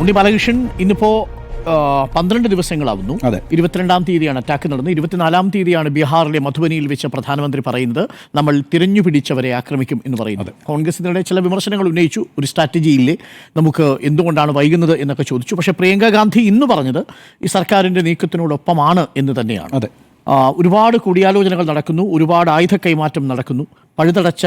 ഉണ്ണി ബാലകൃഷ്ണൻ ഇന്നിപ്പോ പന്ത്രണ്ട് ദിവസങ്ങളാവുന്നു. അതെ. ഇരുപത്തിരണ്ടാം തീയതിയാണ് അറ്റാക്ക് നടന്നത്. ഇരുപത്തിനാലാം തീയതിയാണ് ബീഹാറിലെ മധുബനിയിൽ വെച്ച് പ്രധാനമന്ത്രി പറയുന്നത് നമ്മൾ തിരഞ്ഞു പിടിച്ചവരെ ആക്രമിക്കും എന്ന് പറയുന്നത് കോൺഗ്രസിനിടെ ചില വിമർശനങ്ങൾ ഉന്നയിച്ചു. ഒരു സ്ട്രാറ്റജി ഇല്ലേ നമുക്ക് എന്തുകൊണ്ടാണ് വൈകുന്നത് എന്നൊക്കെ ചോദിച്ചു. പക്ഷേ പ്രിയങ്ക ഗാന്ധി ഇന്ന് പറഞ്ഞത് ഈ സർക്കാരിന്റെ നീക്കത്തിനോടൊപ്പമാണ് എന്ന് തന്നെയാണ്. അതെ. ഒരുപാട് കൂടിയാലോചനകൾ നടക്കുന്നു. ഒരുപാട് ആയുധ കൈമാറ്റം നടക്കുന്നു. പഴുതടച്ച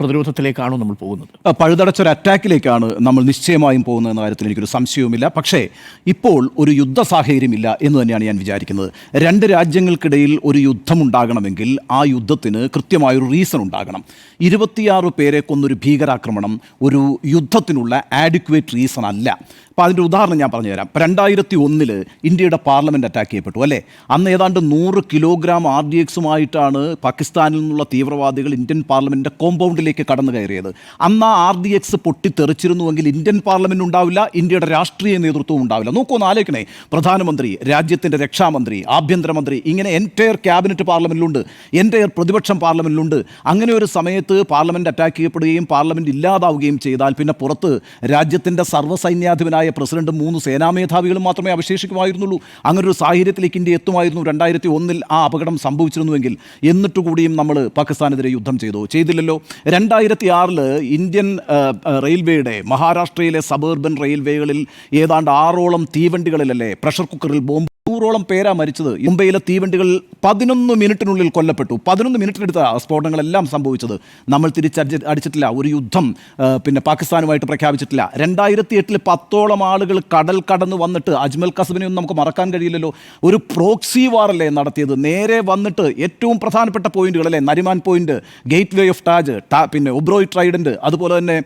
പ്രതിരോധത്തിലേക്കാണോ നമ്മൾ പോകുന്നത്? പഴുതടച്ച ഒരു അറ്റാക്കിലേക്കാണ് നമ്മൾ നിശ്ചയമായും പോകുന്നതെന്ന കാര്യത്തിൽ എനിക്കൊരു സംശയവുമില്ല. പക്ഷേ ഇപ്പോൾ ഒരു യുദ്ധ സാഹചര്യമില്ല എന്ന് തന്നെയാണ് ഞാൻ വിചാരിക്കുന്നത്. രണ്ട് രാജ്യങ്ങൾക്കിടയിൽ ഒരു യുദ്ധം ഉണ്ടാകണമെങ്കിൽ ആ യുദ്ധത്തിന് കൃത്യമായൊരു റീസൺ ഉണ്ടാകണം. ഇരുപത്തിയാറ് പേരെ കൊന്നൊരു ഭീകരാക്രമണം ഒരു യുദ്ധത്തിനുള്ള ആഡിക്വേറ്റ് റീസൺ അല്ല. അപ്പോൾ അതിന്റെ ഉദാഹരണം ഞാൻ പറഞ്ഞുതരാം. ഇപ്പം രണ്ടായിരത്തി ഒന്നിൽ ഇന്ത്യയുടെ പാർലമെന്റ് അറ്റാക്ക് ചെയ്യപ്പെട്ടു അല്ലേ? അന്ന് ഏതാണ്ട് നൂറ് കിലോഗ്രാം ആർ ഡി എക്സുമായിട്ടാണ് പാകിസ്ഥാനിൽ നിന്നുള്ള തീവ്രവാദികൾ ഇന്ത്യൻ പാർലമെന്റിന്റെ കോമ്പൗണ്ടിലേക്ക് കടന്നു കയറിയത്. അന്ന് ആ ആർ ഡി എക്സ് പൊട്ടിത്തെറിച്ചിരുന്നുവെങ്കിൽ ഇന്ത്യൻ പാർലമെന്റ് ഉണ്ടാവില്ല ഇന്ത്യയുടെ രാഷ്ട്രീയ നേതൃത്വവും ഉണ്ടാവില്ല. നോക്കൂ ആലോചിക്കണേ. പ്രധാനമന്ത്രി രാജ്യത്തിന്റെ രക്ഷാമന്ത്രി ആഭ്യന്തരമന്ത്രി ഇങ്ങനെ എന്റയർ ക്യാബിനറ്റ് പാർലമെന്റിലുണ്ട് എന്റയർ പ്രതിപക്ഷം പാർലമെന്റിലുണ്ട് അങ്ങനെ ഒരു സമയത്ത് പാർലമെന്റ് അറ്റാക്ക് ചെയ്യപ്പെടുകയും പാർലമെന്റ് ഇല്ലാതാവുകയും ചെയ്താൽ പിന്നെ പുറത്ത് രാജ്യത്തിന്റെ സർവസൈന്യാധിപനായ പ്രസിഡന്റും മൂന്ന് സേനാമേധാവികളും മാത്രമേ അവശേഷിക്കുമായിരുന്നുള്ളൂ. അങ്ങനെ ഒരു സാഹചര്യത്തിലേക്ക് ഇന്ത്യ എത്തുമായിരുന്നു. രണ്ടായിരത്തി ഒന്നിൽ ആ അപകടം സംഭവിച്ചിരുന്നുവെങ്കിൽ എന്നിട്ടുകൂടിയും നമ്മൾ പാകിസ്ഥാനെതിരെ യുദ്ധം ചെയ്തു. ചെയ്തില്ലല്ലോ. രണ്ടായിരത്തി ആറിൽ ഇന്ത്യൻ റെയിൽവേയുടെ മഹാരാഷ്ട്രയിലെ സബർബൻ റെയിൽവേകളിൽ ഏതാണ്ട് ആറോളം തീവണ്ടികളിലല്ലേ പ്രഷർ കുക്കറിൽ ബോംബ് നൂറോളം പേരാ മരിച്ചത്. മുംബൈയിലെ തീവണ്ടികളിൽ പതിനൊന്ന് മിനിറ്റിനുള്ളിൽ കൊല്ലപ്പെട്ടു. പതിനൊന്ന് മിനിറ്റിനെടുത്ത സ്ഫോടനങ്ങളെല്ലാം സംഭവിച്ചത്. നമ്മൾ തിരിച്ചടി അടിച്ചിട്ടില്ല. ഒരു യുദ്ധം പിന്നെ പാകിസ്ഥാനുമായിട്ട് പ്രഖ്യാപിച്ചിട്ടില്ല. രണ്ടായിരത്തി എട്ടിൽ പത്തോളം ആളുകൾ കടൽ കടന്ന് വന്നിട്ട് അജ്മൽ കസബിനെ ഒന്നും നമുക്ക് മറക്കാൻ കഴിയില്ലല്ലോ. ഒരു പ്രോക്സി വാർ അല്ലേ നടത്തിയത്. നേരെ വന്നിട്ട് ഏറ്റവും പ്രധാനപ്പെട്ട പോയിന്റുകൾ അല്ലേ Nariman point gateway of Taj പിന്നെ ഒബ്രോയ് ട്രൈഡന്റ് അതുപോലെ തന്നെ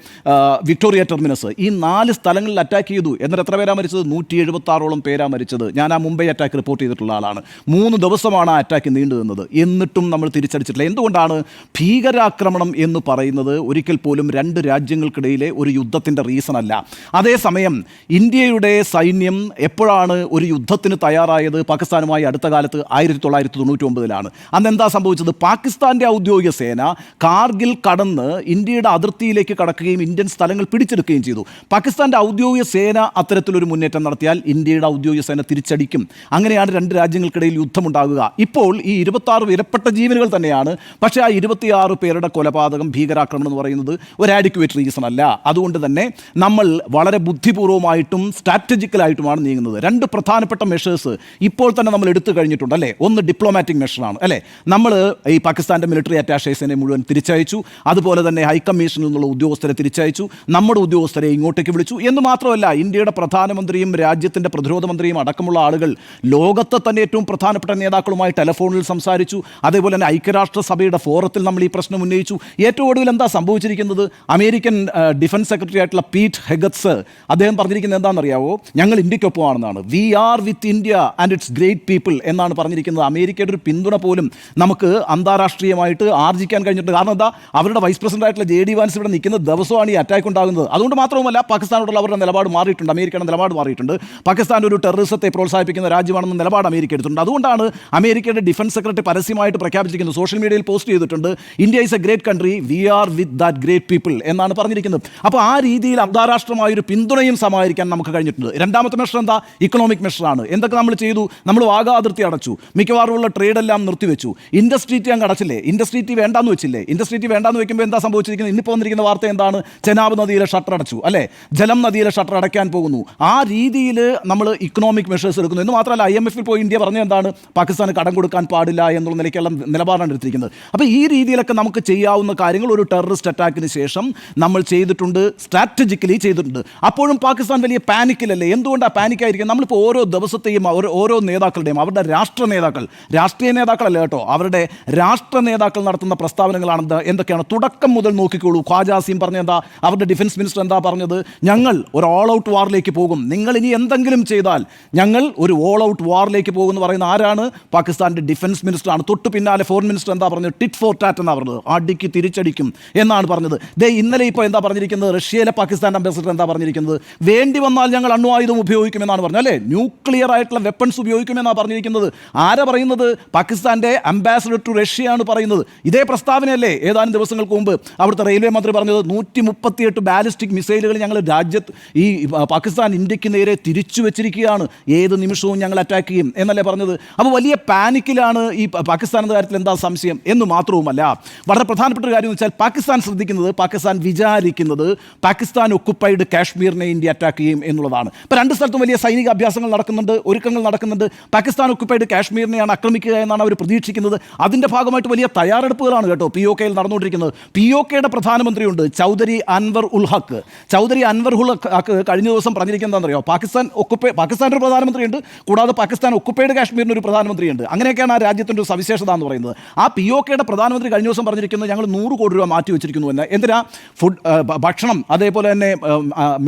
വിക്ടോറിയ ടെർമിനസ്. ഈ നാല് സ്ഥലങ്ങളിൽ അറ്റാക്ക് ചെയ്തു. എന്നിട്ട് എത്ര പേരാ മരിച്ചത്? നൂറ്റി എഴുപത്തി ആറോളം പേരാ മരിച്ചത്. ഞാൻ ആ മുംബൈ അറ്റാക്ക് റിപ്പോർട്ട് ചെയ്തിട്ടുള്ള ആളാണ്. മൂന്ന് ദിവസമാണ് ആ അറ്റാക്ക് നീണ്ടു നിന്നത് എന്നിട്ടും നമ്മൾ തിരിച്ചടിച്ചിട്ടില്ല. എന്തുകൊണ്ടാണ് ഭീകരാക്രമണം എന്ന് പറയുന്നത്? ഒരിക്കൽ പോലും രണ്ട് രാജ്യങ്ങൾക്കിടയിലെ ഒരു യുദ്ധത്തിന്റെ റീസൺ അല്ല. അതേസമയം ഇന്ത്യയുടെ സൈന്യം എപ്പോഴാണ് ഒരു യുദ്ധത്തിന് തയ്യാറായത്? പാകിസ്ഥാനുമായി അടുത്ത കാലത്ത് ആയിരത്തി തൊള്ളായിരത്തി തൊണ്ണൂറ്റി ഒമ്പതിലാണ് അന്ന് എന്താ സംഭവിച്ചത്? പാകിസ്ഥാന്റെ ഔദ്യോഗിക സേന കാർഗിൽ കടന്ന് ഇന്ത്യയുടെ അതിർത്തിയിലേക്ക് കടക്കുകയും ഇന്ത്യൻ സ്ഥലങ്ങൾ പിടിച്ചെടുക്കുകയും ചെയ്തു. പാകിസ്ഥാന്റെ ഔദ്യോഗിക സേന അത്തരത്തിലൊരു മുന്നേറ്റം നടത്തിയാൽ ഇന്ത്യയുടെ ഔദ്യോഗിക സേന തിരിച്ചടിക്കും. അങ്ങനെയാണ് രണ്ട് രാജ്യങ്ങൾക്കിടയിൽ യുദ്ധമുണ്ടാകുക. ഇപ്പോൾ ഈ ഇരുപത്താറ് വിലപ്പെട്ട ജീവനുകൾ തന്നെയാണ്. പക്ഷേ ആ ഇരുപത്തിയാറ് പേരുടെ കൊലപാതകം ഭീകരാക്രമണം എന്ന് പറയുന്നത് ഒരു ആഡിക്യുവേറ്റ് റീസൺ അല്ല. അതുകൊണ്ട് തന്നെ നമ്മൾ വളരെ ബുദ്ധിപൂർവമായിട്ടും സ്ട്രാറ്റജിക്കലായിട്ടുമാണ് നീങ്ങുന്നത്. രണ്ട് പ്രധാനപ്പെട്ട മെഷേഴ്സ് ഇപ്പോൾ തന്നെ നമ്മൾ എടുത്തു കഴിഞ്ഞിട്ടുണ്ട് അല്ലേ? ഒന്ന് ഡിപ്ലോമാറ്റിക് മെഷറാണ് അല്ലേ? നമ്മൾ ഈ പാകിസ്ഥാന്റെ മിലിറ്ററി അറ്റാഷേഴ്സിനെ മുഴുവൻ തിരിച്ചയച്ചു. അതുപോലെ തന്നെ ഹൈക്കമ്മീഷനിൽ നിന്നുള്ള ഉദ്യോഗസ്ഥരെ തിരിച്ചയച്ചു. നമ്മുടെ ഉദ്യോഗസ്ഥരെ ഇങ്ങോട്ടേക്ക് വിളിച്ചു. എന്ന് മാത്രമല്ല ഇന്ത്യയുടെ പ്രധാനമന്ത്രിയും രാജ്യത്തിന്റെ പ്രതിരോധ മന്ത്രിയും അടക്കമുള്ള ആളുകൾ ലോകത്തെ തന്നെ ഏറ്റവും പ്രധാനപ്പെട്ട നേതാക്കളുമായി ടെലഫോണിൽ സംസാരിച്ചു. അതേപോലെ തന്നെ ഐക്യരാഷ്ട്രസഭയുടെ ഫോറത്തിൽ നമ്മൾ ഈ പ്രശ്നം ഉന്നയിച്ചു. ഏറ്റവും ഒടുവിൽ എന്താ സംഭവിച്ചിരിക്കുന്നത്? അമേരിക്കൻ ഡിഫൻസ് സെക്രട്ടറി ആയിട്ടുള്ള പീറ്റ് ഹെഗത്സ് അദ്ദേഹം പറഞ്ഞിരിക്കുന്നത് എന്താണെന്നറിയാവോ? ഞങ്ങൾ ഇന്ത്യക്കൊപ്പമാണെന്നാണ് we are with India and its great people എന്നാണ് പറഞ്ഞിരിക്കുന്നത്. അമേരിക്കയുടെ ഒരു പിന്തുണ പോലും നമുക്ക് അന്താരാഷ്ട്രീയമായിട്ട് ആർജിക്കാൻ കഴിഞ്ഞിട്ടുണ്ട്. കാരണം എന്താ? അവരുടെ വൈസ് പ്രസിഡന്റ് ആയിട്ടുള്ള ജെ ഡി വാൻസ് ഇവിടെ നിൽക്കുന്ന ദിവസമാണ് ഈ അറ്റാക്ക് ഉണ്ടാകുന്നത്. അതുകൊണ്ട് മാത്രവുമല്ല പാകിസ്ഥാനോടുള്ള അവരുടെ നിലപാട് മാറിയിട്ടുണ്ട്. അമേരിക്കയുടെ നിലപാട് മാറിയിട്ടുണ്ട്. പാകിസ്ഥാൻ ഒരു ടെററിസത്തെ പ്രോത്സാഹിപ്പിക്കുന്ന രാജ്യമാണെന്ന നിലപാട് അമേരിക്ക എടുത്തിട്ടുണ്ട്. അതുകൊണ്ടാണ് അമേരിക്കയുടെ ഡിഫൻസ് സെക്രട്ടറി പരസ്യമായിട്ട് പ്രഖ്യാപിച്ചിരിക്കുന്നത്. സോഷ്യൽ മീഡിയയിൽ പോസ്റ്റ് ചെയ്തിട്ടുണ്ട്. India is a great country we are with that great people എന്നാണ് പറഞ്ഞിരിക്കുന്നത്. അപ്പോൾ ആ രീതിയിൽ അന്താരാഷ്ട്രമായ ഒരു പിന്തുണയും സമാഹരിക്കാൻ നമുക്ക് കഴിഞ്ഞിട്ടുണ്ട്. രണ്ടാമത്തെ മെഷർ എന്താ? ഇക്കണോമിക് മെഷറാണ് എന്തൊക്കെ നമ്മൾ ചെയ്തു? നമ്മൾ വാഗാ അതിർത്തി അടച്ചു. മിക്കവാറുമുള്ള ട്രേഡ് എല്ലാം നിർത്തിവെച്ചു. ഇൻഡസ്ട്രീറ്റി അങ്ങ് അടച്ചില്ലേ? ഇൻഡസ്ട്രീറ്റി വേണ്ടാന്ന് വെച്ചില്ലേ? ഇൻഡസ്ട്രീറ്റി വേണ്ടാന്ന് വെക്കുമ്പോൾ എന്താ സംഭവിച്ചിരിക്കുന്നത്? ഇന്നിപ്പോൾ വന്നിരിക്കുന്ന വാർത്ത എന്താണ്? ചെനാബ് നദിയിലെ ഷട്ടർ അടച്ചു. അല്ലേ? ജലം നദിയിലെ ഷട്ടർ അടയ്ക്കാൻ പോകുന്നു. ആ രീതിയിൽ നമ്മൾ ഇക്കണോമിക് മെഷേഴ്സ് എടുക്കുന്നു എന്ന് മാത്രമല്ല ഐ എം എഫിൽ പോയി ഇന്ത്യ പറഞ്ഞ എന്താണ്? പാകിസ്ഥാന് കടം കൊടുക്കാൻ പാടില്ല എന്നുള്ള നിലയ്ക്കുള്ള നിലപാടാണ് എടുത്തിരിക്കുന്നത്. അപ്പോൾ ഈ രീതിയിലൊക്കെ നമുക്ക് ചെയ്യാവുന്ന കാര്യങ്ങൾ ഒരു ടെററിസ്റ്റ് അറ്റാക്കിന് ശേഷം നമ്മൾ ചെയ്തിട്ടുണ്ട് സ്ട്രാറ്റജിക്കലി ചെയ്തിട്ടുണ്ട്. അപ്പോഴും പാകിസ്ഥാൻ വലിയ പാനിക്കിലല്ലേ എന്തുകൊണ്ടാണ് പാനിക്കായിരിക്കും നമ്മളിപ്പോൾ ഓരോ ദിവസത്തെയും ഓരോ ഓരോ നേതാക്കളുടെയും അവരുടെ രാഷ്ട്ര നേതാക്കൾ രാഷ്ട്രീയ നേതാക്കളല്ല കേട്ടോ? അവരുടെ രാഷ്ട്ര നേതാക്കൾ നടത്തുന്ന പ്രസ്താവനകളാണ് എന്ത് എന്തൊക്കെയാണ്? തുടക്കം മുതൽ നോക്കിക്കോളൂ. ഖ്വാജാസിം പറഞ്ഞ എന്താ? അവരുടെ ഡിഫൻസ് മിനിസ്റ്റർ എന്താ പറഞ്ഞത്? ഞങ്ങൾ ഒരു ഓൾ ഔട്ട് വാറിലേക്ക് പോകും. നിങ്ങൾ ഇനി എന്തെങ്കിലും ചെയ്താൽ ഞങ്ങൾ ഒരു ഓൾ ഔട്ട് വാറിലേക്ക് പോകുമെന്ന് പറയുന്ന ആരാണ്? പാകിസ്ഥാന്റെ ഡിഫൻസ് മിനിസ്റ്ററാണ് തൊട്ട് പിന്നാലെ ഫോറിൻ മിനിസ്റ്റർ എന്താ പറഞ്ഞത്? ടിറ്റ് ഫോർ ടാറ്റ് എന്നാണ് പറഞ്ഞത്. അടിക്ക് തിരിച്ചടിക്കും എന്നാണ് പറഞ്ഞത്. ദേ ഇന്നലെ ഇപ്പോൾ എന്താ പറഞ്ഞിരിക്കുന്നത്? റഷ്യയിലെ പാകിസ്ഥാൻ അംബാസിഡർ എന്താ പറഞ്ഞിരിക്കുന്നത്? വേണ്ടി വന്നാൽ ഞങ്ങൾ അണ്വായുധം ഉപയോഗിക്കുമെന്നാണ് പറഞ്ഞത്. അല്ലേ? ന്യൂക്ലിയർ ആയിട്ടുള്ള വെപ്പൺസ് ഉപയോഗിക്കുമെന്നാണ് പറഞ്ഞിരിക്കുന്നത്. ആരാ പറയുന്നത്? പാകിസ്ഥാന്റെ അംബാസിഡർ ടു റഷ്യയാണ് പറയുന്നത്. ഇതേ പ്രസ്താവനയല്ലേ? ഏതാനും ദിവസങ്ങൾക്ക് മുമ്പ് അവിടുത്തെ റെയിൽവേ മന്ത്രി പറഞ്ഞത് നൂറ്റി മുപ്പത്തിയെട്ട് ബാലിസ്റ്റിക് മിസൈലുകൾ ഞങ്ങൾ രാജ്യത്ത് ഈ പാകിസ്ഥാൻ ഇന്ത്യയ്ക്ക് നേരെ തിരിച്ചു വെച്ചിരിക്കുകയാണ്. ഏത് നിമിഷവും ഞങ്ങൾ അറ്റാക്ക് ചെയ്യും എന്നല്ലേ പറഞ്ഞത്? അപ്പോൾ വലിയ പാനിക്കിലാണ് ഈ പാകിസ്ഥാനെന്ന കാര്യത്തിൽ എന്താ സംശയം എന്ന് മാത്രവുമല്ല. വളരെ പ്രധാനപ്പെട്ട ഒരു കാര്യം എന്ന് വെച്ചാൽ പാകിസ്ഥാൻ ശ്രദ്ധിക്കുന്നത് പാകിസ്ഥാൻ വിചാരിക്കുന്നത് പാകിസ്ഥാൻ ഒക്കുപ്പൈഡ് കാശ്മീരിനെ ഇന്ത്യ അറ്റാക്ക് ചെയ്യും എന്നുള്ളതാണ്. ഇപ്പോൾ രണ്ട് സ്ഥലത്തും വലിയ സൈനിക അഭ്യാസങ്ങൾ നടക്കുന്നുണ്ട് ഒരുക്കങ്ങൾ നടക്കുന്നുണ്ട്. പാകിസ്ഥാൻ ഒക്കുപ്പൈഡ് കാശ്മീരിനെയാണ് ആക്രമിക്കുക എന്നാണ് അവർ പ്രതീക്ഷിക്കുന്നത്. അതിന്റെ ഭാഗമായിട്ട് വലിയ തയ്യാറെടുപ്പുകളാണ് കേട്ടോ പി ഒ കെയിൽ നടന്നുകൊണ്ടിരിക്കുന്നത്. പി ഒ കെയുടെ പ്രധാനമന്ത്രിയുണ്ട് ചൗധരി അൻവർ ഉൽ ഹക്ക്. ചൗധരി അൻവർ ഉൽ ഹക്ക് കഴിഞ്ഞ ദിവസം പറഞ്ഞിരിക്കുന്നത് എന്താണെന്നറിയോ? പാകിസ്ഥാൻ ഒക്കുപ്പൈ പാകിസ്ഥാന്റെ പ്രധാനമന്ത്രിയുണ്ട് കൂടാതെ പാകിസ്ഥാൻ ഒക്കുപ്പൈഡ് കാശ്മീരിന് ഒരു പ്രധാനമന്ത്രിയുണ്ട്. അങ്ങനെയൊക്കെയാണ് ആ രാജ്യത്തിന്റെ ഒരു സവിശേഷത എന്ന് പറയുന്നത്. ആ പി ഒ കെയുടെ പ്രധാനമന്ത്രി കഴിഞ്ഞ ദിവസം പറഞ്ഞിരിക്കുന്നത് ഞങ്ങൾ നൂറ് കോടി രൂപ മാറ്റി വെച്ചിരിക്കുന്നു എന്ന്. എന്തിനാ? ഫുഡ് ഭക്ഷണം അതേപോലെ തന്നെ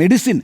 മെഡിസിൻ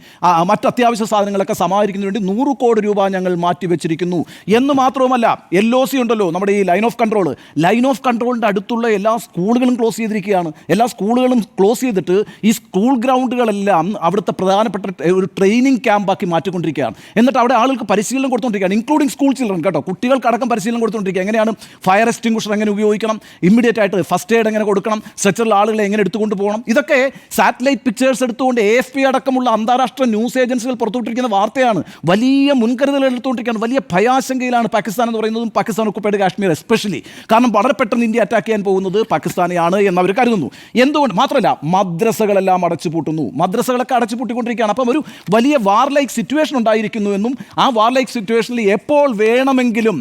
മറ്റ് അത്യാവശ്യ സാധനങ്ങളൊക്കെ സമാഹരിക്കുന്നതിന് വേണ്ടി നൂറ് കോടി രൂപ ഞങ്ങൾ മാറ്റി വെച്ചിരിക്കുന്നു. എന്ന് മാത്രവുമല്ല എൽ ഒ സി ഉണ്ടല്ലോ നമ്മുടെ ഈ line of control line of കൺട്രോളിന്റെ അടുത്തുള്ള എല്ലാ സ്കൂളുകളും ക്ലോസ് ചെയ്തിരിക്കുകയാണ്. എല്ലാ സ്കൂളുകളും ക്ലോസ് ചെയ്തിട്ട് ഈ സ്കൂൾ ഗ്രൗണ്ടുകളെല്ലാം അവിടുത്തെ പ്രധാനപ്പെട്ട ഒരു ട്രെയിനിങ് ക്യാമ്പാക്കി മാറ്റിക്കൊണ്ടിരിക്കുകയാണ്. എന്നിട്ട് അവിടെ ആളുകൾക്ക് പരിശീലനം കൊടുത്തുകൊണ്ടിരിക്കുകയാണ് ഇൻക്ലൂഡിങ് സ്കൂൾ ചിൽഡ്രൻ കേട്ടോ. കുട്ടികൾക്കടക്കം പരിശീലനം കൊടുത്തുകൊണ്ടിരിക്കുക. എങ്ങനെയാണ് ഫയർ എക്സ്റ്റിംഗ്വിഷർ എങ്ങനെ ഉപയോഗിക്കണം? ഇമ്മീഡിയറ്റ് ആയിട്ട് ഫസ്റ്റ് എയ്ഡ് എങ്ങനെ കൊടുക്കണം? സ്ട്രെച്ചറിൽ ആളുകളെ എങ്ങനെ എടുത്തുകൊണ്ട് പോകണം? ഇതൊക്കെ സാറ്റലൈറ്റ് പിക്ചേഴ്സ് എടുത്തുകൊണ്ട് എ എഫ് പി അടക്കമുള്ള അന്താരാഷ്ട്ര ന്യൂസ് ഏജൻസികൾ പുറത്തുവിട്ടിരിക്കുന്ന വാർത്തയാണ്. വലിയ മുൻകരുതൽ എടുത്തുകൊണ്ടിരിക്കുകയാണ്. വലിയ ഭയാശങ്കയിലാണ് പാകിസ്ഥാൻ എന്ന് പറയുന്നതും പാകിസ്ഥാൻ ഒക്കുപ്പൈഡ് കാശ്മീർ എസ്പെഷ്യലി കാരണം വളരെ പെട്ടെന്ന് ഇന്ത്യ അറ്റാക്ക് ചെയ്യാൻ പോകുന്നത് പാകിസ്ഥാനെയാണ് എന്ന് അവർ കരുതുന്നു. എന്തുകൊണ്ട്? മാത്രമല്ല മദ്രസകളെല്ലാം അടച്ചുപൂട്ടുന്നു. മദ്രസകളൊക്കെ അടച്ചുപൂട്ടിക്കൊണ്ടിരിക്കുകയാണ്. അപ്പം ഒരു വലിയ വാർ ലൈക്ക് സിറ്റുവേഷൻ ഉണ്ടായിരിക്കുന്നു എന്നും ആ വാർ ലൈക്ക് സിറ്റുവേഷനിൽ എപ്പോൾ വേണമെങ്കിലും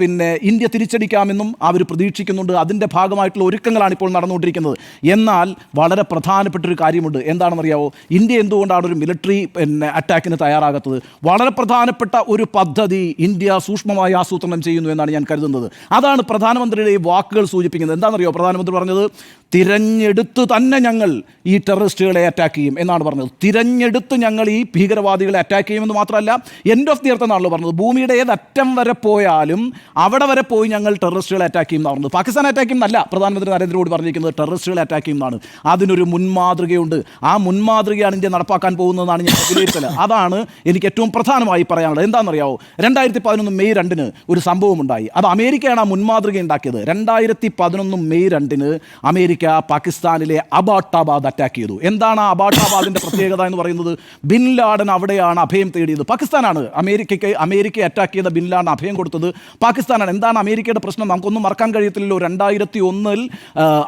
പിന്നെ ഇന്ത്യ തിരിച്ചടിക്കാമെന്നും അവർ പ്രതീക്ഷിക്കുന്നുണ്ട്. അതിന്റെ ഭാഗമായിട്ടുള്ള ഒരുക്കങ്ങളാണ് ഇപ്പോൾ നടന്നുകൊണ്ടിരിക്കുന്നത്. എന്നാൽ വളരെ പ്രധാനപ്പെട്ട ഒരു കാര്യമുണ്ട്. എന്താണെന്നറിയാവോ? ഇന്ത്യ എന്തുകൊണ്ടാണ് ഒരു മിലിറ്ററി പിന്നെ അറ്റാക്കിന് തയ്യാറാകാത്തത്? വളരെ പ്രധാനപ്പെട്ട ഒരു പദ്ധതി ഇന്ത്യ സൂക്ഷ്മമായി ആസൂത്രണം ചെയ്യുന്നു എന്നാണ് ഞാൻ കരുതുന്നത്. അതാണ് പ്രധാനമന്ത്രിയുടെ ഈ വാക്കുകൾ സൂചിപ്പിക്കുന്നത്. എന്താണെന്നറിയോ പ്രധാനമന്ത്രി പറഞ്ഞത് തിരഞ്ഞെടുത്ത് തന്നെ ഞങ്ങൾ ഈ ടെററിസ്റ്റുകളെ അറ്റാക്ക് ചെയ്യും എന്നാണ് പറഞ്ഞത്. തിരഞ്ഞെടുത്ത് ഞങ്ങൾ ഈ ഭീകരവാദികളെ അറ്റാക്ക് ചെയ്യുമെന്ന് മാത്രമല്ല എൻഡ് ഓഫ് ദി എർത്ത് എന്നാണല്ലോ പറഞ്ഞത്. ഭൂമിയുടെ ഏത് അറ്റം വരെ പോയാലും അവിടെ വരെ പോയി ഞങ്ങൾ ടെററിസ്റ്റുകളെ അറ്റാക്ക് ചെയ്യും എന്നാണ് പറഞ്ഞത്. പാകിസ്ഥാൻ അറ്റാക്ക് ചെയ്യുന്നല്ല പ്രധാനമന്ത്രി നരേന്ദ്രമോദി പറഞ്ഞിരിക്കുന്നത് ടെററിസ്റ്റുകളെ അറ്റാക്ക് ചെയ്യുന്നതാണ് അതിനൊരു മുൻമാതൃകയുണ്ട്. ആ മുൻമാതൃകയാണ് ഇന്ത്യ നടപ്പാക്കാൻ പോകുന്നതെന്നാണ് ഞാൻ വിലയിരുത്തൽ അതാണ് എനിക്ക് ഏറ്റവും പ്രധാനമായി പറയാനുള്ളത്. എന്താണെന്നറിയാവോ? രണ്ടായിരത്തി പതിനൊന്ന് മെയ് രണ്ടിന് ഒരു സംഭവം ഉണ്ടായി അത് അമേരിക്കയാണ് ആ മുൻമാതൃക ഉണ്ടാക്കിയത് രണ്ടായിരത്തി പതിനൊന്ന് മെയ് രണ്ടിന് അമേരിക്ക പാകിസ്ഥാനിലെ അബാട്ടാബാദ് അറ്റാക്ക് ചെയ്തു. എന്താണ് ആ അബാട്ടാബാദിന്റെ പ്രത്യേകത എന്ന് പറയുന്നത്? ബിൻ ലാഡൻ അവിടെയാണ് അഭയം തേടിയത്. പാകിസ്ഥാനാണ് അമേരിക്കയ്ക്ക് അമേരിക്ക അറ്റാക്ക് ചെയ്ത ബിൻ ലാഡൻ അഭയം കൊടുത്തത്. പാകിസ്ഥാനാണ്. എന്താണ് അമേരിക്കയുടെ പ്രശ്നം? നമുക്കൊന്നും മറക്കാൻ കഴിയത്തില്ലല്ലോ. രണ്ടായിരത്തി ഒന്നിൽ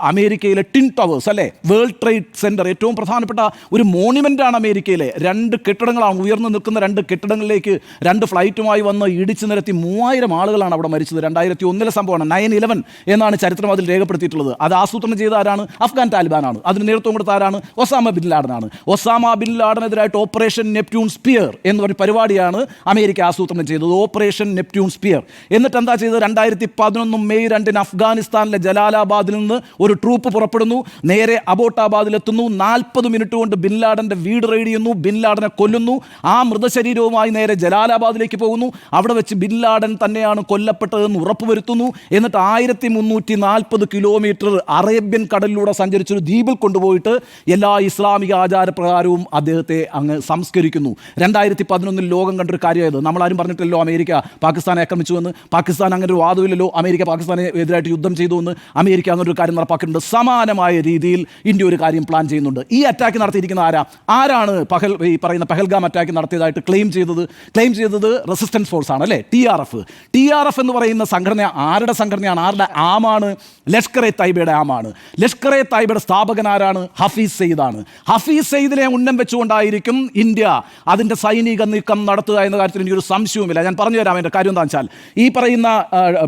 അമേരിക്കയിലെ ടിൻ ടവേഴ്സ് അല്ലേ? വേൾഡ് ട്രേഡ് സെന്റർ ഏറ്റവും പ്രധാനപ്പെട്ട ഒരു മോണുമെന്റാണ് അമേരിക്കയിലെ. രണ്ട് കെട്ടിടങ്ങളാണ് ഉയർന്നു നിൽക്കുന്ന രണ്ട് കെട്ടിടങ്ങളിലേക്ക് രണ്ട് ഫ്ലൈറ്റുമായി വന്ന് ഇടിച്ചു നിരത്തി മൂവായിരം ആളുകളാണ് അവിടെ മരിച്ചത്. രണ്ടായിരത്തി ഒന്നിലെ സംഭവമാണ്. നയൻ ഇലവൻ എന്നാണ് ചരിത്രം അതിൽ രേഖപ്പെടുത്തിയിട്ടുള്ളത്. അത് ആസൂത്രണം ചെയ്ത ആരാണ്? അഫ്ഗാൻ താലിബാനാണ്. അതിന് നേതൃത്വം കൊടുത്ത ആരാണ്? ഒസാമ ബിൻ ലാഡനാണ്. ഒസാമ ബിൻ ലാഡനെതിരായിട്ട് ഓപ്പറേഷൻ നെപ്റ്റ്യൂൺ സ്പിയർ എന്ന് പറഞ്ഞ പരിപാടിയാണ് അമേരിക്ക ആസൂത്രണം ചെയ്തത്. Operation Neptune Spear. എന്നിട്ട് എന്താ ചെയ്തത്? രണ്ടായിരത്തി പതിനൊന്ന് മെയ് രണ്ടിന് അഫ്ഗാനിസ്ഥാനിലെ ജലാലാബാദിൽ നിന്ന് ഒരു ട്രൂപ്പ് പുറപ്പെടുന്നു. നേരെ അബോട്ടാബാദിലെത്തുന്നു. നാൽപ്പത് മിനിറ്റ് കൊണ്ട് ബിൻ ലാഡന്റെ വീട് റെയ്ഡ് ചെയ്യുന്നു. ബിൻ ലാഡനെ കൊല്ലുന്നു. ആ മൃതശരീരവുമായി നേരെ ജലാലാബാദിലേക്ക് പോകുന്നു. അവിടെ വെച്ച് ബിൻ ലാഡൻ തന്നെയാണ് കൊല്ലപ്പെട്ടതെന്ന് ഉറപ്പുവരുത്തുന്നു. എന്നിട്ട് ആയിരത്തി മുന്നൂറ്റി നാൽപ്പത് കിലോമീറ്റർ അറേബ്യൻ കടലിലൂടെ സഞ്ചരിച്ചൊരു ദ്വീപിൽ കൊണ്ടുപോയിട്ട് എല്ലാ ഇസ്ലാമിക ആചാരപ്രകാരവും അദ്ദേഹത്തെ അങ്ങ് സംസ്കരിക്കുന്നു. രണ്ടായിരത്തി പതിനൊന്നിൽ ലോകം കണ്ടൊരു കാര്യമായത് നമ്മളാരും പറഞ്ഞിട്ടില്ലല്ലോ അമേരിക്ക പാകിസ്ഥാനെ ആക്രമിച്ചുവെന്ന്. പാകിസ്ഥാൻ അങ്ങനെ ഒരു വാദമില്ലല്ലോ അമേരിക്ക പാകിസ്ഥാനെ എതിരായിട്ട് യുദ്ധം ചെയ്തു എന്ന് അമേരിക്ക അങ്ങനെ ഒരു കാര്യം നടപ്പാക്കുന്നുണ്ട് സമാനമായ രീതിയിൽ ഇന്ത്യ ഒരു കാര്യം പ്ലാൻ ചെയ്യുന്നുണ്ട്. ഈ അറ്റാക്ക് നടത്തിയിരിക്കുന്ന ആരാ? ആരാണ് പഹൽ ഈ പറയുന്ന പഹൽഗാം അറ്റാക്ക് നടത്തിയതായിട്ട് ക്ലെയിം ചെയ്തത്? ക്ലെയിം ചെയ്തത് റെസിസ്റ്റൻസ് ഫോഴ്സ് ആണ് അല്ലേ? T R F T R F എന്ന് പറയുന്ന സംഘടന ആരുടെ സംഘടനയാണ്? ആരുടെ ആമാണ്? ലഷ്കർ എ തൈബയുടെ ആമാണ്. ലഷ്കർ എ തൈബയുടെ സ്ഥാപകൻ ആരാണ് ഹഫീസ് സെയ്ദാണ്. ഹഫീസ് സെയ്ദിനെ ഉന്നം വെച്ചുകൊണ്ടായിരിക്കും ഇന്ത്യ അതിന്റെ സൈനിക നീക്കം നടത്തുക എന്ന കാര്യത്തിൽ എനിക്കൊരു സംശയവുമില്ല. ഞാൻ പറഞ്ഞു തരാം എന്റെ കാര്യം എന്താ വെച്ചാൽ ഈ പറയുന്ന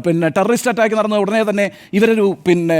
പിന്നെ ടെററിസ്റ്റ് അറ്റാക്ക് നടന്ന ഉടനെ തന്നെ ഇവരൊരു പിന്നെ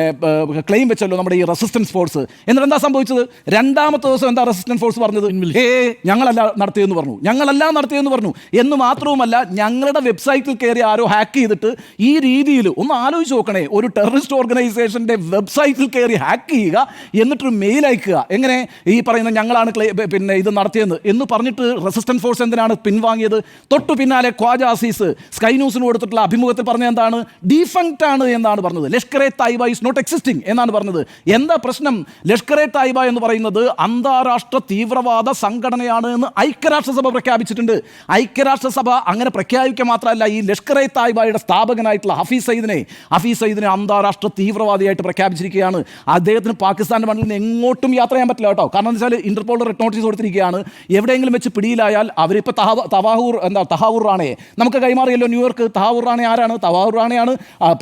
ക്ലെയിം വെച്ചല്ലോ നമ്മുടെ ഈ റെസിസ്റ്റൻസ് ഫോഴ്സ് എന്നിട്ട് എന്താ സംഭവിച്ചത്? രണ്ടാമത്തെ ദിവസം എന്താ റെസിസ്റ്റൻസ് ഫോഴ്സ് പറഞ്ഞത്? ഏ ഞങ്ങളല്ല നടത്തിയെന്ന് പറഞ്ഞു. ഞങ്ങളല്ല നടത്തിയെന്ന് പറഞ്ഞു. എന്ന് മാത്രവുമല്ല ഞങ്ങളുടെ വെബ്സൈറ്റിൽ കയറി ആരോ ഹാക്ക് ചെയ്തിട്ട് ഈ രീതിയിൽ ഒന്ന് ആലോചിച്ച് നോക്കണേ. ഒരു ടെററിസ്റ്റ് ഓർഗനൈസേഷന്റെ വെബ്സൈറ്റിൽ കയറി ഹാക്ക് ചെയ്യുക എന്നിട്ടൊരു മെയിൽ അയക്കുക. എങ്ങനെ? ഈ പറയുന്ന ഞങ്ങളാണ് പിന്നെ ഇത് നടത്തിയത് എന്ന് പറഞ്ഞിട്ട് റെസിസ്റ്റൻസ് ഫോഴ്സ് എന്തിനാണ് പിൻവാങ്ങിയത്? തൊട്ടു പിന്നാലെ ഖ്വാജ അസീസ് സ്കൈ ന്യൂസിന് കൊടുത്തിട്ടുള്ള അഭിമുഖത്തിൽ പറഞ്ഞ എന്താണ്? ഡീഫങ്ക്റ്റ് ആണ് എന്നാണ് പറഞ്ഞത്. Lashkar e Taiba is not existing എന്നാണ് പറഞ്ഞത്. എന്താ പ്രശ്നം? ലഷ്കർ എ തായ്ബ എന്ന് പറയുന്നത് അന്താരാഷ്ട്ര തീവ്രവാദ സംഘടനയാണ് എന്ന് ഐക്യരാഷ്ട്രസഭ പ്രഖ്യാപിച്ചിട്ടുണ്ട്. ഐക്യരാഷ്ട്രസഭ അങ്ങനെ പ്രഖ്യാപിക്കുക മാത്രമല്ല ഈ ലഷ്കർ എ തായ്ബയുടെ സ്ഥാപകനായിട്ടുള്ള ഹഫീസ് സയ്യിദിനെ ഹഫീസ് സയ്യിദിനെ അന്താരാഷ്ട്ര തീവ്രവാദിയായിട്ട് പ്രഖ്യാപിച്ചിരിക്കുകയാണ്. അദ്ദേഹത്തിന് പാകിസ്ഥാന്റെ മണ്ണിൽ നിന്ന് എങ്ങോട്ടും യാത്ര ചെയ്യാൻ പറ്റില്ല കേട്ടോ. കാരണം എന്താ വെച്ചാൽ ഇന്റർപോൾ റെഡ് നോട്ടീസ് കൊടുത്തിരിക്കുകയാണ്. എവിടെയെങ്കിലും വെച്ച് പിടിയിലായാൽ അവരിപ്പോൾ തവാഹൂർ എന്താ തഹാവൂർ റാണയെ. നമുക്ക് കൈമാറിയല്ലോ ന്യൂയോർക്ക് തഹാവൂർ റാണെ ആരാണ്? തവാഹൂർ റാണയാണ്.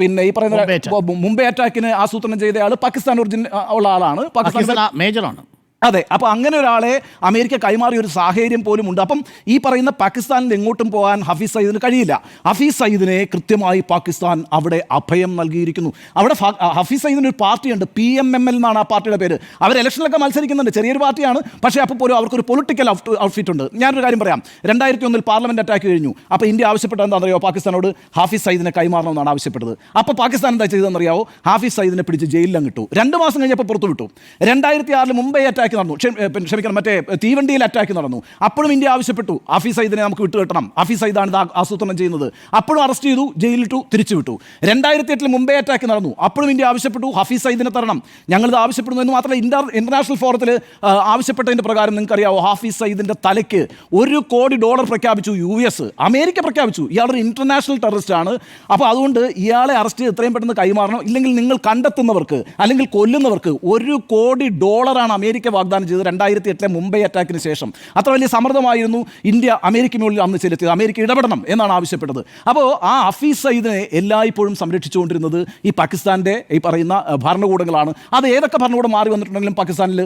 പിന്നെ ഈ പറയുന്ന. മുംബൈ അറ്റാക്കിന് ആസൂത്രണം ചെയ്തയാൾ ആൾ പാകിസ്ഥാൻ ഒറിജിൻ ഉള്ള ആളാണ്. പാകിസ്ഥാൻ മേജറാണ് അതെ അപ്പോൾ അങ്ങനെ ഒരാളെ അമേരിക്ക കൈമാറിയ ഒരു സാഹചര്യം പോലും ഉണ്ട്. അപ്പം ഈ പറയുന്ന പാകിസ്ഥാനിൽ എങ്ങോട്ടും പോകാൻ ഹഫീസ് സയ്യിദിന് കഴിയില്ല. ഹഫീസ് സയ്യിദിനെ കൃത്യമായി പാകിസ്ഥാൻ അവിടെ അഭയം നൽകിയിരിക്കുന്നു. അവിടെ ഹഫീസ് സയ്യിദിന് ഒരു പാർട്ടിയുണ്ട്. പി എം എം എൽ എന്നാണ് ആ പാർട്ടിയുടെ പേര്. അവർ ഇലക്ഷനിലൊക്കെ മത്സരിക്കുന്നുണ്ട്. ചെറിയൊരു പാർട്ടിയാണ്. പക്ഷേ അപ്പോൾ പോലും അവർക്കൊരു പൊളിറ്റിക്കൽ ഔട്ട്ഫിറ്റ് ഉണ്ട്. ഞാനൊരു കാര്യം പറയാം. രണ്ടായിരത്തി ഒന്നിൽ പാർലമെന്റ് അറ്റാക്ക് കഴിഞ്ഞു. അപ്പോൾ ഇന്ത്യ ആവശ്യപ്പെട്ടത് എന്താണെന്നറിയോ? പാകിസ്ഥാനോട് ഹാഫീസ് സയ്യിദിനെ കൈമാറണമെന്നാണ് ആവശ്യപ്പെട്ടത്. അപ്പോൾ പാകിസ്ഥാൻ എന്താ ചെയ്തതെന്നറിയാവോ? ഹാഫീസ് സയ്യിദിനെ പിടിച്ച് ജയിലിലും കിട്ടു രണ്ട് മാസം കഴിഞ്ഞപ്പോൾ പുറത്തു വിട്ടു രണ്ടായിരത്തി ആറിൽ മുംബൈ അറ്റാക്ക് നടന്നു. ഏ, പിന്നെ ക്ഷമിക്കണം മറ്റേ തീവണ്ടിയിൽ അറ്റാക്ക് നടന്നു. അപ്പോഴും ഇന്ത്യ ആവശ്യപ്പെട്ടു. ആഫീസ് സൈദിനെ നമുക്ക് വിട്ടുകെട്ടണം ആഫീസ് സൈദാണ് ഇത് ആസൂത്രണം ചെയ്യുന്നത്. അപ്പോഴും അറസ്റ്റ് ചെയ്തു ജയിലിട്ടു തിരിച്ചു വിട്ടു. രണ്ടായിരത്തി എട്ടിൽ മുംബൈ അറ്റാക്ക് നടന്നു. അപ്പോഴും ഇന്ത്യ ആവശ്യപ്പെട്ടു ഹഫീസ് സൈദിനെ തരണം. ഞങ്ങളിത് ആവശ്യപ്പെടുന്നു എന്ന് മാത്രമല്ല ഇന്റർ ഇന്റർനാഷണൽ ഫോറത്തിൽ ആവശ്യപ്പെട്ടതിന്റെ പ്രകാരം നിങ്ങൾക്കറിയാവോ ഹാഫീസ് സൈദിന്റെ തലയ്ക്ക് ഒരു കോടി ഡോളർ പ്രഖ്യാപിച്ചു യു എസ്. അമേരിക്ക പ്രഖ്യാപിച്ചു. ഇയാളൊരു ഇന്റർനാഷണൽ ടെററിസ്റ്റ് ആണ്. അപ്പോൾ അതുകൊണ്ട് ഇയാളെ അറസ്റ്റ് ചെയ്ത് എത്രയും പെട്ടെന്ന് കൈമാറണം. ഇല്ലെങ്കിൽ നിങ്ങൾ കണ്ടെത്തുന്നവർക്ക് അല്ലെങ്കിൽ കൊല്ലുന്നവർക്ക് ഒരു കോടി ഡോളറാണ് അമേരിക്ക വാഗ്ദാനം ചെയ്തത് രണ്ടായിരത്തി എട്ടിലെ മുംബൈ അറ്റാക്കിന് ശേഷം. അത്ര വലിയ സമ്മർദ്ദമായിരുന്നു ഇന്ത്യ അമേരിക്കനുള്ളിൽ അന്ന് ചെലുത്തിയത്. അമേരിക്ക ഇടപെടണം എന്നാണ് ആവശ്യപ്പെട്ടത്. അപ്പോൾ ആ ഹഫീസ് സയ്യിദിനെ എല്ലായ്പ്പോഴും സംരക്ഷിച്ചുകൊണ്ടിരുന്നത് ഈ പാകിസ്ഥാന്റെ ഈ പറയുന്ന ഭരണകൂടങ്ങളാണ്. അത് ഏതൊക്കെ ഭരണകൂടം മാറി വന്നിട്ടുണ്ടെങ്കിലും പാകിസ്ഥാനിൽ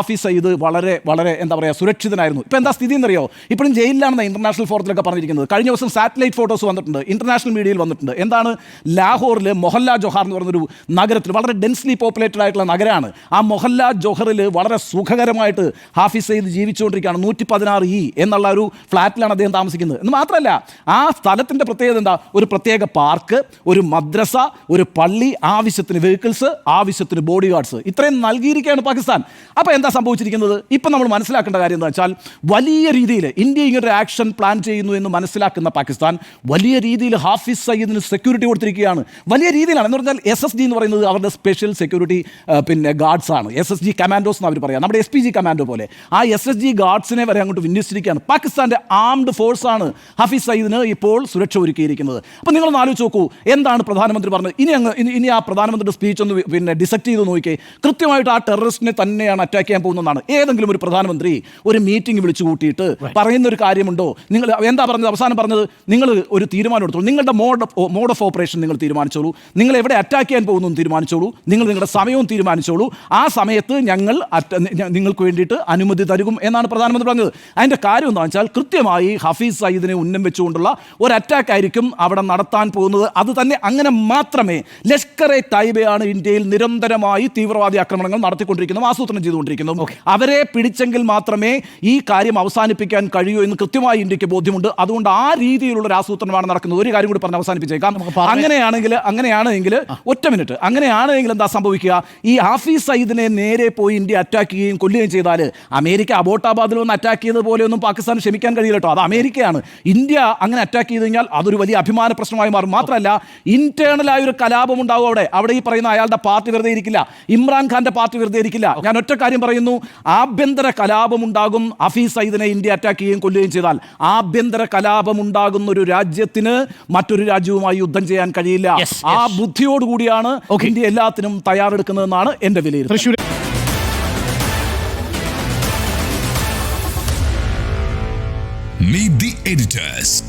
ആഫീസ് സയ്യിദ് വളരെ വളരെ എന്താ പറയുക സുരക്ഷിതനായിരുന്നു. ഇപ്പോൾ എന്താ സ്ഥിതി എന്നറിയോ? ഇപ്പോഴും ജയിലിലാണെന്ന് ഇന്റർനാഷണൽ ഫോറത്തിലൊക്കെ പറഞ്ഞിരിക്കുന്നത്. കഴിഞ്ഞ ദിവസം സാറ്റലൈറ്റ് ഫോട്ടോസ് വന്നിട്ടുണ്ട് ഇന്റർനാഷണൽ മീഡിയയിൽ വന്നിട്ടുണ്ട്. എന്താണ്? ലാഹോറിൽ മൊഹല്ല ജൊഹാർ എന്ന് പറയുന്നൊരു നഗരത്തിൽ വളരെ ഡെൻസ്ലി പോപ്പുലേറ്റഡ് ആയിട്ടുള്ള നഗരമാണ് ആ മൊഹല്ല ജൊഹറിൽ വളരെ സുഖകരമായിട്ട് ഹാഫിസ് സെയ്ദ് ജീവിച്ചുകൊണ്ടിരിക്കുകയാണ്. നൂറ്റി പതിനാറ് ഇ എന്നുള്ള ഒരു ഫ്ലാറ്റിലാണ് അദ്ദേഹം താമസിക്കുന്നത്. എന്ന് മാത്രമല്ല ആ സ്ഥലത്തിന്റെ പ്രത്യേകത എന്താ? ഒരു പ്രത്യേക പാർക്ക് ഒരു മദ്രസ ഒരു പള്ളി ആവശ്യത്തിന് വെഹിക്കിൾസ് ആവശ്യത്തിന് ബോഡി ഗാർഡ്സ് ഇത്രയും നൽകിയിരിക്കുകയാണ് പാകിസ്ഥാൻ. അപ്പോൾ എന്താ സംഭവിച്ചിരിക്കുന്നത്? ഇപ്പം നമ്മൾ മനസ്സിലാക്കേണ്ട കാര്യം എന്താ വെച്ചാൽ വലിയ രീതിയിൽ ഇന്ത്യ ഇങ്ങനൊരു ആക്ഷൻ പ്ലാൻ ചെയ്യുന്നു എന്ന് മനസ്സിലാക്കുന്ന പാകിസ്ഥാൻ വലിയ രീതിയിൽ ഹാഫിസ് സയ്യിദിന് സെക്യൂരിറ്റി കൊടുത്തിരിക്കുകയാണ്. വലിയ രീതിയിലാണ്. എന്ന് പറഞ്ഞാൽ എസ് എസ് ഡി എന്ന് പറയുന്നത് അവരുടെ സ്പെഷ്യൽ സെക്യൂരിറ്റി പിന്നെ ഗാർഡ്സ് ആണ്. എസ് എസ് ജി കമാൻഡോസ് എന്ന് അവർ പറയാം. നമ്മുടെ എസ് പി ജി കമാൻഡോ പോലെ. ആ എസ് എസ് ജി ഗാർഡ്സിനെ വരെ അങ്ങോട്ട് വിന്യസിച്ചിരിക്കുകയാണ്. പാകിസ്ഥാന്റെ ആംഡ് ഫോഴ്സാണ് ആണ് ഹഫീസ് സയ്യിദിന് ഇപ്പോൾ സുരക്ഷ ഒരുക്കിയിരിക്കുന്നത്. അപ്പോൾ നിങ്ങളൊന്ന് ആലോചിച്ച് നോക്കൂ. എന്താണ് പ്രധാനമന്ത്രി പറഞ്ഞത്? ഇനി അങ്ങ് ഇനി ആ പ്രധാനമന്ത്രിയുടെ സ്പീച്ച് ഒന്ന് പിന്നെ ഡിസക്ട് ചെയ്ത് നോക്കിയേ കൃത്യമായിട്ട് ആ ടെററിസ്റ്റിനെ തന്നെയാണ് അറ്റാക്ക് ചെയ്യാൻ പോകുന്നതാണ് ഏതെങ്കിലും ഒരു പ്രധാനമന്ത്രി ഒരു മീറ്റിംഗ് വിളിച്ചു കൂട്ടിയിട്ട് പറയുന്ന ഒരു കാര്യമുണ്ടോ? നിങ്ങൾ എന്താ പറഞ്ഞത്? അവസാനം പറഞ്ഞത് നിങ്ങൾ ഒരു തീരുമാനം എടുത്തോളൂ. നിങ്ങളുടെ മോഡ് മോഡ് ഓഫ് ഓപ്പറേഷൻ നിങ്ങൾ തീരുമാനിച്ചോളൂ. നിങ്ങൾ എവിടെ അറ്റാക്ക് ചെയ്യാൻ പോകുന്നു തീരുമാനിച്ചോളൂ. നിങ്ങൾ നിങ്ങളുടെ സമയവും തീരുമാനിച്ചോളൂ. ആ സമയത്ത് ഞങ്ങൾ നിങ്ങൾക്ക് വേണ്ടിയിട്ട് അനുമതി തരും എന്നാണ് പ്രധാനമന്ത്രി പറഞ്ഞത്. അതിന്റെ കാര്യം എന്താണെന്ന് വെച്ചാൽ കൃത്യമായി ഹഫീസ് സയ്യിദിനെ ഉന്നം വെച്ചുകൊണ്ടുള്ള ഒരു അറ്റാക്ക് ആയിരിക്കും അവിടെ നടത്താൻ പോകുന്നത്. അത് തന്നെ അങ്ങനെ മാത്രമേ ലഷ്കർ എ തൈബയാണ് ഇന്ത്യയിൽ നിരന്തരമായി തീവ്രവാദി ആക്രമണങ്ങൾ നടത്തിക്കൊണ്ടിരിക്കുന്നു ആസൂത്രണം ചെയ്തുകൊണ്ടിരിക്കുന്നു. അവരെ പിടിച്ചെങ്കിൽ മാത്രമേ ഈ കാര്യം അവസാനിപ്പിക്കാൻ കഴിയൂ എന്ന് കൃത്യമായി ഇന്ത്യയ്ക്ക് ബോധ്യമുണ്ട്. അതുകൊണ്ട് ആ രീതിയിലുള്ള ഒരു ആസൂത്രണമാണ് നടക്കുന്നത്. ഒരു കാര്യം കൂടി പറഞ്ഞ് അവസാനിപ്പിച്ചേക്കാം. അങ്ങനെയാണെങ്കിൽ അങ്ങനെയാണെങ്കിൽ ഒറ്റ മിനിറ്റ് അങ്ങനെയാണെങ്കിൽ എന്താ സംഭവിക്കുക? ഈ ഹാഫീസ് സയ്യിദിനെ നേരെ പോയി ഇന്ത്യ അറ്റാക്ക് ചെയ്യുകയും കൊല്ലുകയും ചെയ്താൽ അമേരിക്ക അബോട്ടാബാദിൽ വന്ന് അറ്റാക്ക് ചെയ്ത പോലെ ഒന്നും പാകിസ്ഥാൻ ക്ഷമിക്കാൻ കഴിയില്ല കേട്ടോ അത് അമേരിക്കയാണ്. ഇന്ത്യ അങ്ങനെ അറ്റാക്ക് ചെയ്ത് കഴിഞ്ഞാൽ അതൊരു വലിയ അഭിമാന പ്രശ്നമായി മാറും. മാത്രമല്ല ഇന്റേണലായ ഒരു കലാപം ഉണ്ടാവും അവിടെ. അവിടെ ഈ പറയുന്ന അയാളുടെ പാർട്ടി വെറുതെ ഇരിക്കില്ല. ഇമ്രാൻഖാന്റെ പാർട്ടി വെറുതെ ഇരിക്കില്ല. ഞാൻ ഒറ്റ കാര്യം പറയുന്നു. ആഭ്യന്തര കലാപം ഉണ്ടാകും ഹഫീസ് സയ്യിദിനെ ഇന്ത്യ അറ്റാക്ക് ചെയ്യുകയും കൊല്ലുകയും ചെയ്താൽ. ആഭ്യന്തര കലാപം ഉണ്ടാകുന്ന ഒരു രാജ്യത്തിന് മറ്റൊരു രാജ്യവുമായി യുദ്ധം ചെയ്യാൻ കഴിയില്ല. ആ. ബുദ്ധിയോടുകൂടിയാണ്. ഇന്ത്യ എല്ലാത്തിനും തയ്യാറെടുക്കുന്നതെന്നാണ് എന്റെ വിലയിരുത്തൽ. Editors.